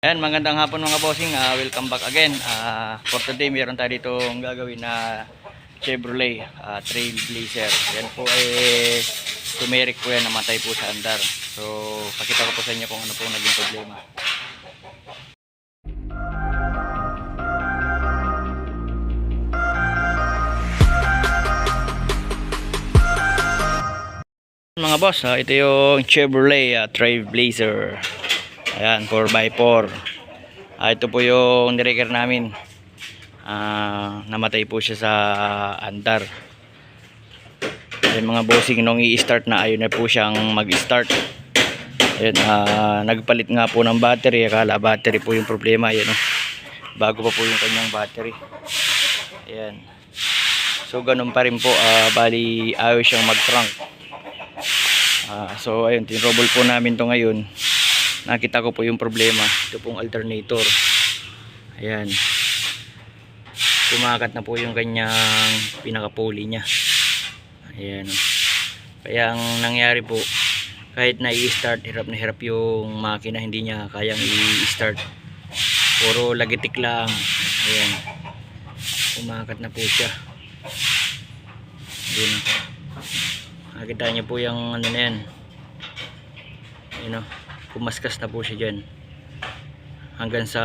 Ayan, magandang hapon mga bossing. Ah, welcome back again. Ah, for today, meron tayo dito gagawin na Chevrolet ah, Trailblazer. Yan po ay tumeric po yan, namatay po sa andar. So, pakita ko po sa inyo kung ano po naging problema. Mga boss, ah, ito yung Chevrolet ah, Trailblazer. Ayan, 4x4. Ah, ito po yung nireker namin. Ah, namatay po siya sa andar. Ayan mga bossing, nung i-start na ayun na po siyang mag-start. Ayan, ah, nagpalit nga po ng battery. Akala battery po yung problema. Ayan, oh. Bago pa po yung kanyang battery. Ayan. So, ganun pa rin po. Ah, bali, ayaw siyang mag-trunk. Ah, so, ayun, tinrobol po namin to ngayon nakita ko po yung problema. Ito pong alternator. Ayan. Kumakat na po yung kanyang pinaka-pulley nya ayan. Kaya ang nangyari po kahit na i-start hirap na hirap yung makina hindi niya kayang i-start. Puro lagitik lang. Ayan. Kumakat na po siya. Ayan nakita niyo po yung ano na yan. Ayan o kumaskas na po siya dyan. Hanggang sa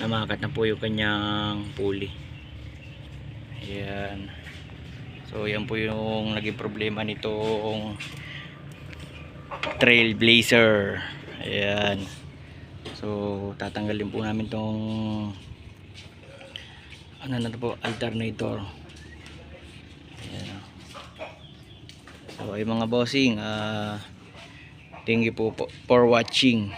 namakat na po yung kanyang pulley. Ayan. So yan po yung naging problema nitong trailblazer. Ayan. So tatanggalin po namin tong ano na po alternator. Ayan. So ay mga bossing ah Thank you po po for watching.